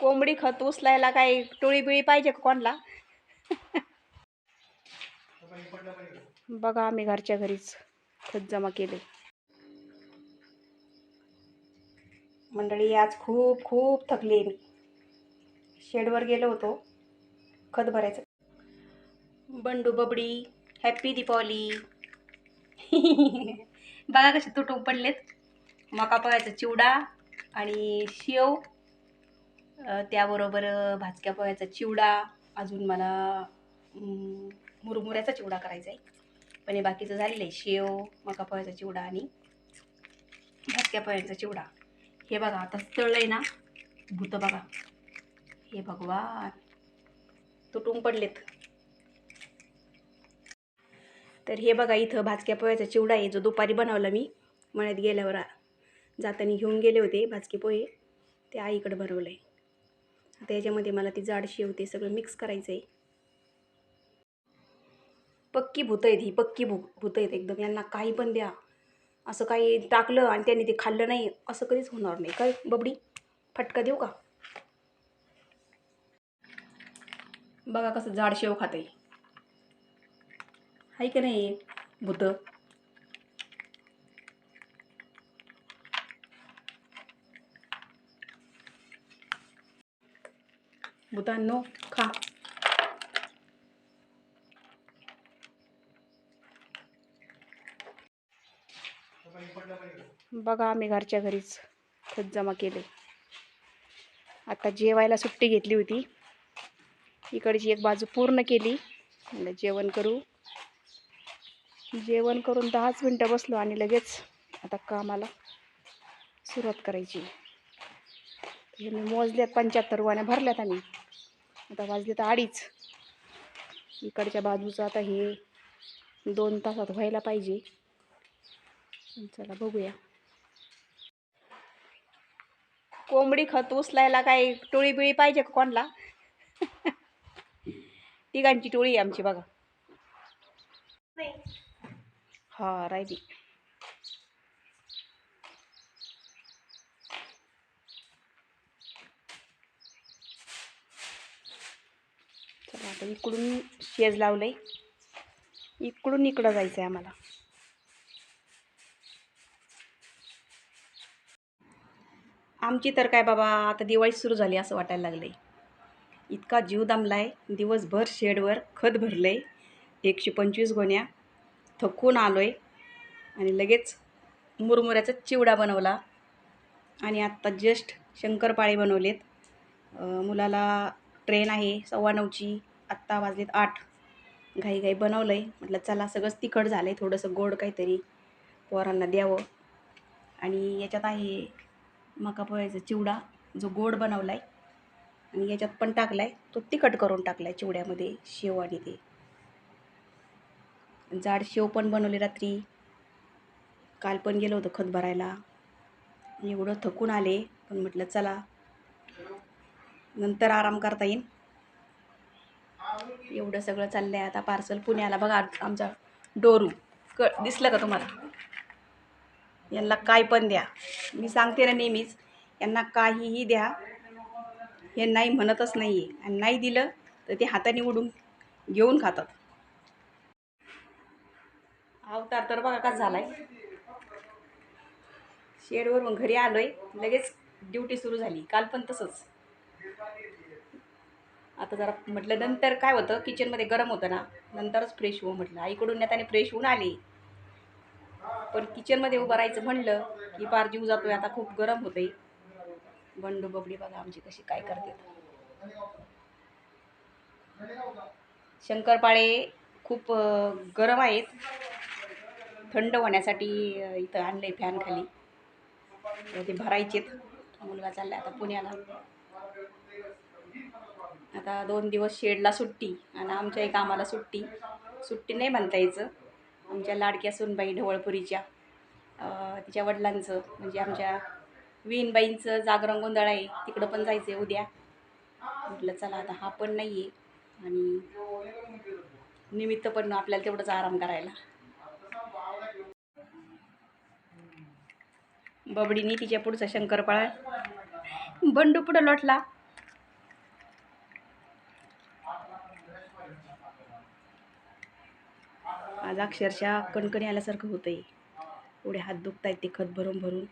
कोंबडी खत उचलायला काय टोळी बिळी पाहिजे का कोणला? बघा आम्ही घरच्या घरीच खत जमा केले. मंडळी आज खूप खूप थकली मी. शेडवर गेलो होतो. खत भरायचं. बंडू बबडी हॅप्पी दीपावली. बघा कसे तुटून पडलेत. मका पळायचा चिवडा आणि शेव. त्याबरोबर भाजक्या पोह्याचा चिवडा अजून मला मुरमुऱ्याचा चिवडा करायचा आहे पण हे बाकीचं झालेलं आहे. शेव मका पोह्याचा चिवडा आणि भाजक्या पोह्याचा चिवडा. हे बघा आता तळलंय ना भूत बघा. हे भगवान तुटून पडलेत. तर हे बघा इथं भाजक्या पोह्याचा चिवडा आहे जो दुपारी बनवला मी. मळ्यात गेल्यावर जाताना घेऊन गेले होते भाजके पोहे. ते आईकडे बनवलं आहे आता याच्यामध्ये मला ती जाड शेव ते सगळं मिक्स करायचं आहे पक्की भूत आहेत ही पक्की भू भूत आहेत एकदम. यांना काही पण द्या. असं काही टाकलं आणि त्यांनी ते खाल्लं नाही असं कधीच होणार नाही. काय बबडी? फटका देऊ का? बघा कसं जाड शेव खात आहे आहे का नाही भूतं? भूतांनो खा. बघा आम्ही घरच्या घरीच खत जमा केले आता जेवायला सुट्टी घेतली होती. इकडची एक बाजू पूर्ण केली. जेवण करू. जेवण करून दहाच मिनटं बसलो आणि लगेच आता कामाला सुरुवात करायची. हे मी मोजल्यात पंच्याहत्तर वाण्या भरल्यात आम्ही. आता वाजले तर अडीच. इकडच्या बाजूचं आता हे दोन तासात व्हायला पाहिजे. चला बघूया. कोंबडी खत उचलायला काय टोळी बिळी पाहिजे का कोणला? तिघांची टोळी आमची बघा. हा राहिली चला आता इकडून शेज लावलं आहे इकडून इकडं जायचं आहे आम्हाला. आमची तर काय बाबा आता दिवाळी सुरू झाली असं वाटायला लागलं आहे इतका जीव दमला आहे दिवसभर शेडवर खत भरलं आहे एकशे पंचवीस गोण्या थकून आलो आहे आणि लगेच मुरमुऱ्याचा चिवडा बनवला. आणि आत्ता जस्ट शंकरपाळे बनवलेत. मुलाला ट्रेन आहे सव्वा नऊची. आत्ता वाजलेत आठ. घाई घाई बनवलं आहे म्हटलं चला सगळंच तिखट झालं आहे थोडंसं गोड काहीतरी पोरांना द्यावं. आणि याच्यात आहे मका पोह्याचा चिवडा जो गोड बनवला आहे आणि याच्यात पण टाकला आहे तो तिखट करून टाकला आहे चिवड्यामध्ये शेव आणि ते. जाड शेव पण बनवले रात्री. काल पण गेलो होतो खत भरायला. एवढं थकून आले. पण म्हटलं चला नंतर आराम करता येईल एवढं सगळं चाललं आहे आता पार्सल पुण्याला. बघा आमचा डोरू. क दिसलं का तुम्हाला? यांना काय पण द्या. मी सांगते ना नेहमीच यांना काहीही द्या. हे नाही म्हणतच नाही आहे आणि नाही दिलं तर ते हाताने उडून घेऊन खातात. अवतार तर बघा का झाला आहे शेडवरून घरी आलो आहे लगेच ड्युटी सुरू झाली. काल पण तसंच. आता जरा म्हटलं नंतर काय होतं किचनमध्ये गरम होतं ना नंतरच फ्रेश होऊ म्हटलं. आईकडून नेताने फ्रेश होऊन आले. पण किचनमध्ये उभं राहायचं म्हणलं की पार जीव जातोय आता खूप गरम होतंय. बंडू बबडी बघा आमची कशी काय करते. शंकरपाळे खूप गरम आहेत. थंड होण्यासाठी इथं आणलंय फॅन खाली. ते भरायचेत. मुलगा चालला आता पुण्याला. आता दोन दिवस शेडला सुट्टी आणि आमच्या एक आम्हाला सुट्टी. सुट्टी नाही म्हणता यायचं. आमच्या लाडक्या सुनबाई ढवळपुरीच्या तिच्या वडिलांचं म्हणजे आमच्या विनबाईंचं जागरण गोंधळ आहे. तिकडं पण जायचं आहे उद्या. म्हटलं चला आता हा पण नाही आहे आणि निमित्त पण आपल्याला तेवढंच आराम करायला. बबडीनी तिच्या पुढचा शंकरपाळा. बंडू पुढं लोटला. आज अक्षरशः कणकणी आल्यासारखं होतं आहे एवढे हात दुखत आहेत ते खत भरून भरून.